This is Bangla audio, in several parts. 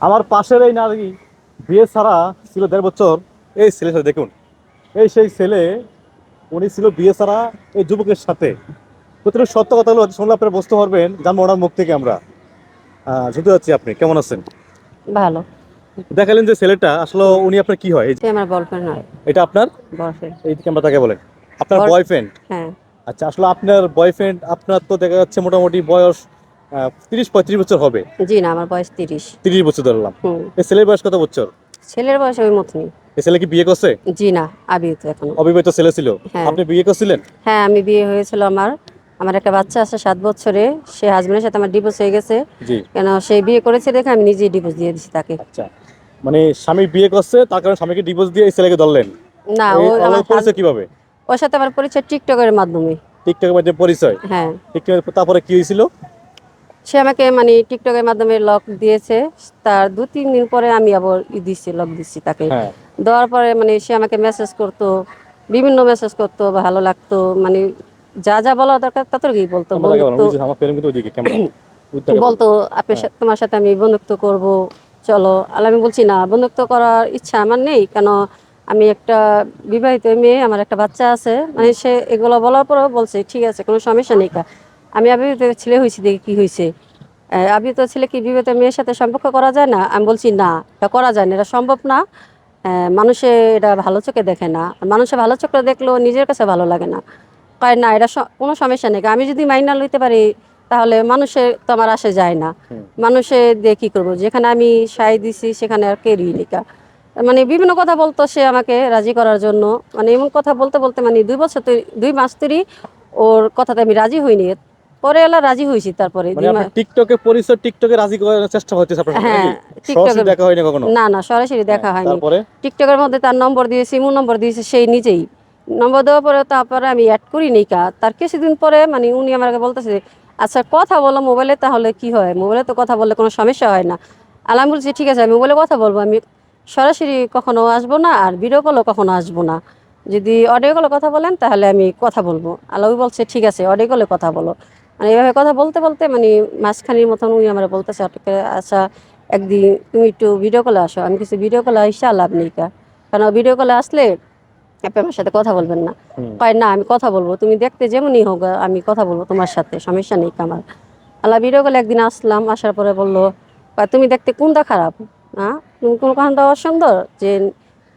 আমার পাশের এই নারী বিয়ে ছাড়া ছিল দেড় বছর। এই ছেলে সাথে দেখুন। এই সেই ছেলে উনি ছিল বিয়ে ছাড়া এই যুবকের সাথে। প্রতিটা সত্য কথা হলো শুনলে আপনারা বুঝতে পারবেন জানব ওনার মুখ থেকে আমরা। শুনতে যাচ্ছি আপনি কেমন আছেন? ভালো। দেখালেন যে ছেলেটা আসলে উনি আপনার কি হয়? এই যে- আমার বয়ফ্রেন্ড হয়। এটা আপনার? বয়ফ্রেন্ড এই ক্যামেরা তাকে বলেন। আপনার বয়ফ্রেন্ড হ্যাঁ। আচ্ছা আসলে আপনার বয়ফ্রেন্ড আপনার তো দেখা যাচ্ছে মোটামুটি বয়স তিরিশ পঁয়ত্রিশ বছর হবে? জি না আমার বয়স তিরিশ। তিরিশ বছর ধরলাম। ছেলের বয়স কত বছর? ছেলের বয়স ওই মতনই। ছেলে কি বিয়ে করছে? জি না এখন। অবিবাহিত ছেলে ছিল। হ্যাঁ। আপনি বিয়ে করছিলেন? হ্যাঁ আমি বিয়ে হয়েছিল আমার। আমার একটা বাচ্চা আছে সাত বছরে। সে হাজবেন্ডের সাথে আমার ডিভোর্স হয়ে গেছে। কেন সে বিয়ে করেছে দেখে আমি নিজেই ডিভোর্স দিয়ে দিছি তাকে। আচ্ছা। মানে স্বামী বিয়ে করছে তার কারণে স্বামীকে ডিভোর্স দিয়ে এই ছেলেকে ধরলেন। না ও আমার পরিচয় কীভাবে? ওর সাথে আমার পরিচয় টিকটকের মাধ্যমে। টিকটকের মধ্যে পরিচয়? হ্যাঁ। টিকটকের তারপরে কি হয়েছিল? সে আমাকে মানে টিকটকের মাধ্যমে লক দিয়েছে। তার দু তিন দিন পরে আমি আবার ই দিচ্ছি লক দিচ্ছি তাকে। হ্যাঁ। দেওয়ার পরে মানে সে আমাকে মেসেজ করতো বিভিন্ন মেসেজ করতো ভালো লাগতো মানে যা যা বলা দরকার ততটুকুই বলতো বলতো আপনার সাথে তোমার সাথে আমি বন্ধুত্ব করব চলো। আর আমি বলছি না বন্ধুত্ব করার ইচ্ছা আমার নেই কেন আমি একটা বিবাহিত মেয়ে আমার একটা বাচ্চা আছে। মানে সে এগুলো বলার পরেও বলছে ঠিক আছে কোনো সমস্যা নেই আমি আবিত ছেলে হয়েছি দেখি কি হয়েছে। আবিত ছেলে কি বিবাহিত মেয়ের সাথে সম্পর্ক করা যায় না। আমি বলছি না এটা করা যায় না এটা সম্ভব না। মানুষে এটা ভালো চোখে দেখে না। মানুষে ভালো চোখে দেখলেও নিজের কাছে ভালো লাগে না। কয় না এটা কোনো সমস্যা নেই। আমি যদি মাইনা লইতে পারি তাহলে মানুষের তো আমার আসে যায় না। মানুষে দিয়ে কী করব? যেখানে আমি সাই দিছি সেখানে আর কে রিলিকা মানে বিভিন্ন কথা বলতো সে আমাকে রাজি করার জন্য। মানে এমন কথা বলতে বলতে মানে দুই বছর তৈরি- দুই মাস তৈরি ওর কথাতে আমি রাজি হইনি। পরে এলা রাজি হয়েছি তারপরে মানে টিকটকে পরিচয় টিকটকে রাজি করার চেষ্টা হচ্ছে আপনার হ্যাঁ, টিকটকে- দেখা হয়নি কখনো? না না সরাসরি দেখা হ্যাঁ, হয়নি। তারপরে? টিকটকের মধ্যে তার নম্বর দিয়েছি ইমো নম্বর দিয়েছে সেই নিজেই। নম্বর দেওয়ার পরে তারপরে আমি অ্যাড করি নি কা। তার কিছুদিন পরে মানে উনি আমাকে বলতেছে আচ্ছা কথা বলো মোবাইলে তাহলে কি হয়? মোবাইলে তো কথা বললে কোনো সমস্যা হয় না। আর আমি বলছি ঠিক আছে আমি মোবাইলে কথা বলব। আমি সরাসরি কখনো আসব না আর ভিডিও কলও কখনো আসব না। যদি অডিও কলে কথা বলেন তাহলে আমি কথা বলব। আলাউ বলছে ঠিক আছে অডিও কলে কথা বলো। মানে এভাবে কথা বলতে বলতে মানে মাঝখানির মতন উনি আমার বলতেছে হঠাৎ করে, আচ্ছা একদিন তুমি একটু ভিডিও কলে আসো। আমি কিছু ভিডিও কলে আসা লাভ নেই কা। কারণ ভিডিও কলে আসলে আপনি আমার সাথে কথা বলবেন না। কয় না আমি কথা বলব। তুমি দেখতে যেমনই হোক আমি কথা বলব তোমার সাথে সমস্যা নেই আমার। আল্লাহ ভিডিও কলে একদিন আসলাম আসার পরে বলল তুমি দেখতে কোনটা খারাপ? হ্যাঁ তুমি কোন কারণটা অসুন্দর? যে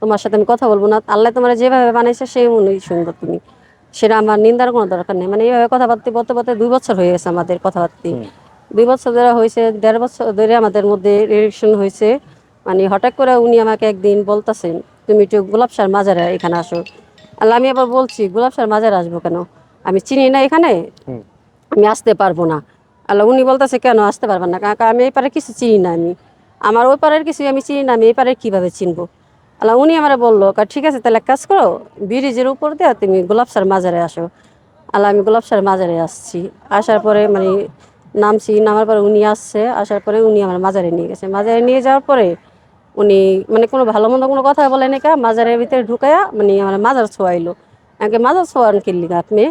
তোমার সাথে আমি কথা বলব না। আল্লাহ তোমার যেভাবে বানাইছে সেই মনেই সুন্দর তুমি। সেটা আমার নিন্দার কোনো দরকার নেই। মানে এইভাবে কথাবার্তা বলতে বলতে দুই বছর হয়ে গেছে আমাদের কথাবার্তি। দুই বছর ধরে হয়েছে দেড় বছর ধরে আমাদের মধ্যে রিলেশন হয়েছে। মানে হঠাৎ করে উনি আমাকে একদিন বলতেছেন তুমি একটু গোলাপ সার মাজারে এখানে আসো। আল্লাহ আমি আবার বলছি গোলাপ সার মাজারে আসব কেন? আমি চিনি না এখানে। আমি আসতে পারব না। আল্লাহ উনি বলতেছে কেন আসতে পারবেন না? কারণ আমি এই পারে কিছু চিনি না আমি। আমার ওই পারের কিছু আমি চিনি না আমি এই পারে কীভাবে চিনবো? আল্লাহ উনি আমার বলল "কা, ঠিক আছে তাহলে কাজ করো ব্রিজের উপর দিয়ে তুমি গোলাপ সার মাজারে আসো। আল্লাহ আমি গোলাপ সার মাজারে আসছি। আসার পরে মানে নামছি নামার পরে উনি আসছে আসার পরে উনি আমার মাজারে নিয়ে গেছে। মাজারে নিয়ে যাওয়ার পরে উনি মানে কোনো ভালো মন্দ কোনো কথা বলে নাকি মাজারের ভিতরে ঢুকাইয়া মানে আমার মাজার ছোয়াইলো। আমাকে মাজার ছোয়ান কিনলি আপনি?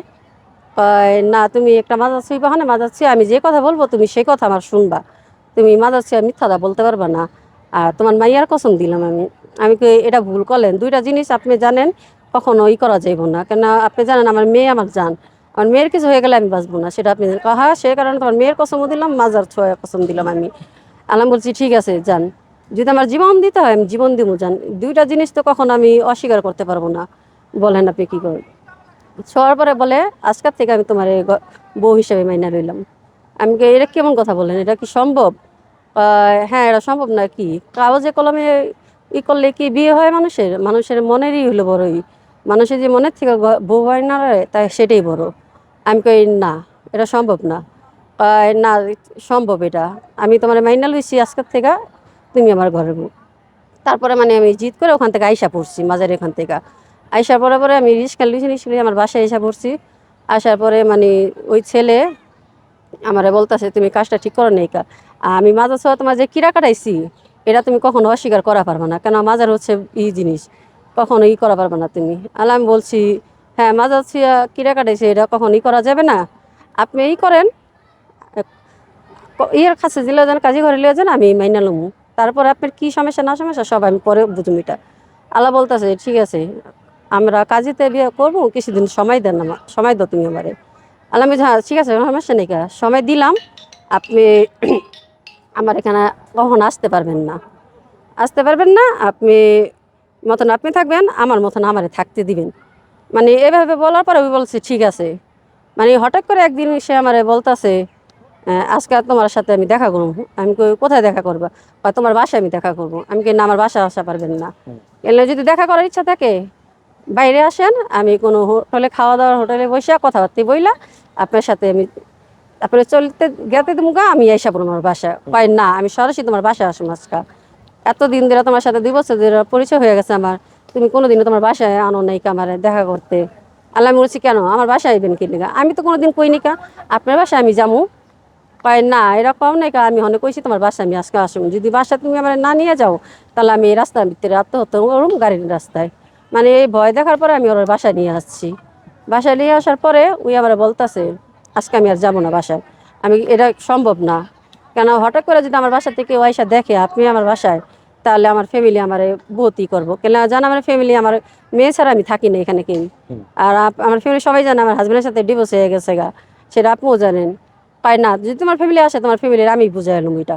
কয় না তুমি একটা মাজার ছুঁইবা না মাজার ছুঁয়ে আমি যে কথা বলব তুমি সেই কথা আমার শুনবা। তুমি মাজার ছুঁয়ে মিথ্যাটা বলতে পারবা না। আর তোমার মাইয়ার কসম দিলাম আমি। আমি কই, এটা ভুল করলেন। দুইটা জিনিস আপনি জানেন কখনো ই করা যাইব না। কেন আপনি জানেন আমার মেয়ে আমার জান। আমার মেয়ের কিছু হয়ে গেলে আমি বাঁচবো না। সেটা আপনি জানেন হ্যাঁ সে কারণে তোমার মেয়ের কসমও দিলাম মাজার ছোঁয়া কসম দিলাম আমি। আলাম বলছি ঠিক আছে যান যদি আমার জীবন দিতে হয় আমি জীবন দিব যান দুইটা জিনিস তো কখনো আমি অস্বীকার করতে পারব না। বলেন আপনি কী করেন? ছোঁয়ার পরে বলে আজকের থেকে আমি তোমার বউ হিসেবে মাইনা রইলাম আমি এটা কেমন কথা বলেন? এটা কি সম্ভব? হ্যাঁ এটা সম্ভব না কি? কাগজে কলমে ই করলে কি বিয়ে হয় মানুষের? মানুষের মনেরই হলো বড়ই। মানুষের যে মনের থেকে বউ হয় না তাই সেটাই বড়। আমি কই, না, এটা সম্ভব না। না, সম্ভব এটা। আমি তোমার মাইনা লইছি আজকের থেকে, তুমি আমার ঘরের বউ। তারপরে মানে আমি জিত করে ওখান থেকে আইসা পড়ছি, মাজার এখান থেকে। আইসার পরে পরে আমি রিক্সা লুচি নিয়েছিলি আমার বাসায় এসে পড়ছি। আসার পরে মানে ওই ছেলে আমারে বলতেছে, তুমি কাজটা ঠিক করো নেই কা। আমি মাজার ছোঁয়া তোমার যে কিরা কাটাইছি এটা তুমি কখনো অস্বীকার করা পারবে না। কেন মাজার হচ্ছে ই জিনিস, কখনো ই করা পারবে না তুমি। আর আমি বলছি হ্যাঁ মাজার ছিয়া কিরা কাটাইছি এটা কখনো ই করা যাবে না। আপনি ই করেন, ইয়ের কাছে দিলে যান, কাজী ঘরে লিয়ে যান, আমি মাইনা লমু। তারপরে আপনার কী সমস্যা, না সমস্যা, সব আমি পরে বুঝুম এটা। আল্লাহ বলতেছে, ঠিক আছে, আমরা কাজীতে বিয়ে করব, কিছুদিন সময় দেন আমার, সময় দাও তুমি আমারে। আল্লাহ আমি হ্যাঁ ঠিক আছে সমস্যা নেই সময় দিলাম, আপনি আমার এখানে কখন আসতে পারবেন না। আসতে পারবেন না আপনি মতন আপনি থাকবেন আমার মতন আমারে থাকতে দিবেন। মানে এভাবে বলার পরে আমি বলছি ঠিক আছে। মানে হঠাৎ করে একদিন সে আমারে বলতাছে আজকে তোমার সাথে আমি দেখা করব। আমি কই, কোথায় দেখা করবা? বা তোমার বাসায় আমি দেখা করব। আমি কি না আমার বাসায় আসা পারবেন না। এলে যদি দেখা করার ইচ্ছা থাকে বাইরে আসেন আমি কোনো হোটেলে খাওয়া দাওয়ার হোটেলে বসে কথাবার্তা বইলা আপনার সাথে আমি তারপরে চলতে গেতে মুগা আমি আইসা পড়ব আমার বাসায় পাই না আমি সরাসরি তোমার বাসায় আসুন আজকা। এতদিন ধরে তোমার সাথে দুই বছর ধরে পরিচয় হয়ে গেছে আমার। তুমি কোনোদিনও তোমার বাসায় আনো নাই কামারে দেখা করতে। আল্লাহ আমি বলছি কেন? আমার বাসায় আইবেন কি লিগা? আমি তো কোনোদিন কই নিকা আপনার বাসায় আমি যামু। পাই না এরকম নাই কা, আমি অনেক কইছি তোমার বাসায় আমি আজকে আসুন যদি বাসা তুমি আমার না নিয়ে যাও তাহলে আমি এই রাস্তার ভিতরে আত্মহত্যা করুম গাড়ির রাস্তায়। মানে এই ভয় দেখার পরে আমি ওর বাসায় নিয়ে আসছি। বাসায় নিয়ে আসার পরে ওই আমার বলতাছে আজকে আমি আর যাব না বাসায়। আমি এটা সম্ভব না। কেন হঠাৎ করে যদি আমার বাসা থেকে ওয়াইসা দেখে আপনি আমার বাসায় তাহলে আমার ফ্যামিলি আমার বতি করব। কেন জান আমার ফ্যামিলি আমার মেয়ে ছাড়া আমি থাকি না এখানে কেউ। আর আমার ফ্যামিলি সবাই জানে আমার হাজবেন্ডের সাথে ডিভোর্স হয়ে গেছে গা। সেটা আপনিও জানেন। পাই না যদি তোমার ফ্যামিলি আসে তোমার ফ্যামিলির আমি বুঝাই এলাম এটা।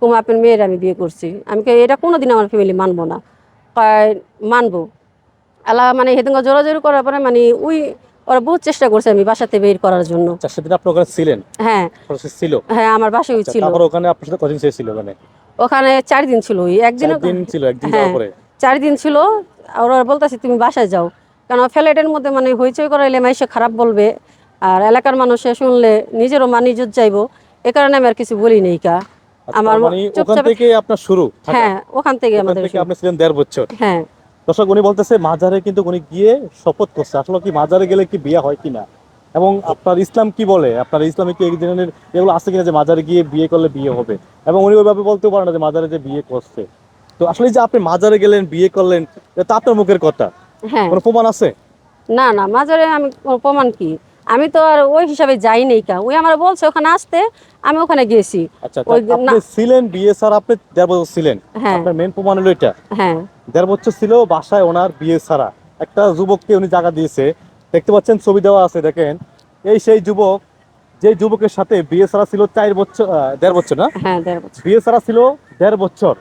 কুমা আপনার মেয়ের আমি বিয়ে করছি। আমি এটা কোনোদিন আমার ফ্যামিলি মানবো না। কয় মানবো। আল্লাহ মানে হেদিন জোরাজোরি করার পরে মানে ওই ওরা বহুত চেষ্টা করছে আমি বাসাতে বের করার জন্য। আচ্ছা আপনি ওখানে ছিলেন? হ্যাঁ। ছিল? হ্যাঁ আমার বাসায় আচ্ছা, ছিল। তারপর ওখানে আপনার সাথে কদিন ছিল ওখানে? ওখানে চার দিন ছিল একদিন দিন ছিল একদিন হ্যাঁ। যাওয়ার পরে চার দিন ছিল। আর ওরা বলতেছে তুমি বাসায় যাও। কারণ ফ্ল্যাটের মধ্যে মানে হইচই করাইলে মাইসে খারাপ বলবে। আর এলাকার মানুষে শুনলে নিজেরও মান ইজ্জত যাইবো। এ কারণে আমি আর কিছু বলি নেই কা। আচ্ছা, আমার মানে ওখান থেকে আপনার শুরু হ্যাঁ ওখান থেকে আমাদের আপনি ছিলেন দেড় বছর? হ্যাঁ। দর্শক উনি বলতেছে মাজারে কিন্তু উনি গিয়ে শপথ করছে। আসলে কি মাজারে গেলে কি বিয়ে হয় কিনা? এবং আপনার ইসলাম কি বলে? আপনার ইসলামে কি এই ধরনের এগুলো আছে কিনা যে মাজারে গিয়ে বিয়ে করলে বিয়ে হবে? এবং উনি ওইভাবে বলতেও পারেন না যে মাজারে যে বিয়ে করছে। তো আসলে যে আপনি মাজারে গেলেন বিয়ে করলেন তা আপনার মুখের কথা। হ্যাঁ। কোনো প্রমাণ আছে? না না মাজারে আমি প্রমাণ কি? আমি তো আর ওই হিসাবে যাই নেই কা। ওই আমার বলছে ওখানে আসতে আমি ওখানে গেছি। আচ্ছা যে আপনি ছিলেন বিয়ে স্যার আপনি দেড় বছর ছিলেন। হ্যাঁ। আপনার মেন প্রমাণ হলো এটা। হ্যাঁ। দেড় বছর ছিল বাসায় ওনার বিয়ে ছাড়া একটা যুবককে উনি জায়গা দিয়েছে। দেখতে পাচ্ছেন ছবি দেওয়া আছে দেখেন। এই সেই যুবক যে যুবকের সাথে বিয়ে ছাড়া ছিল চার বছর দেড় বছর না? হ্যাঁ দেড় বছর। বিয়ে ছাড়া ছিল দেড় বছর।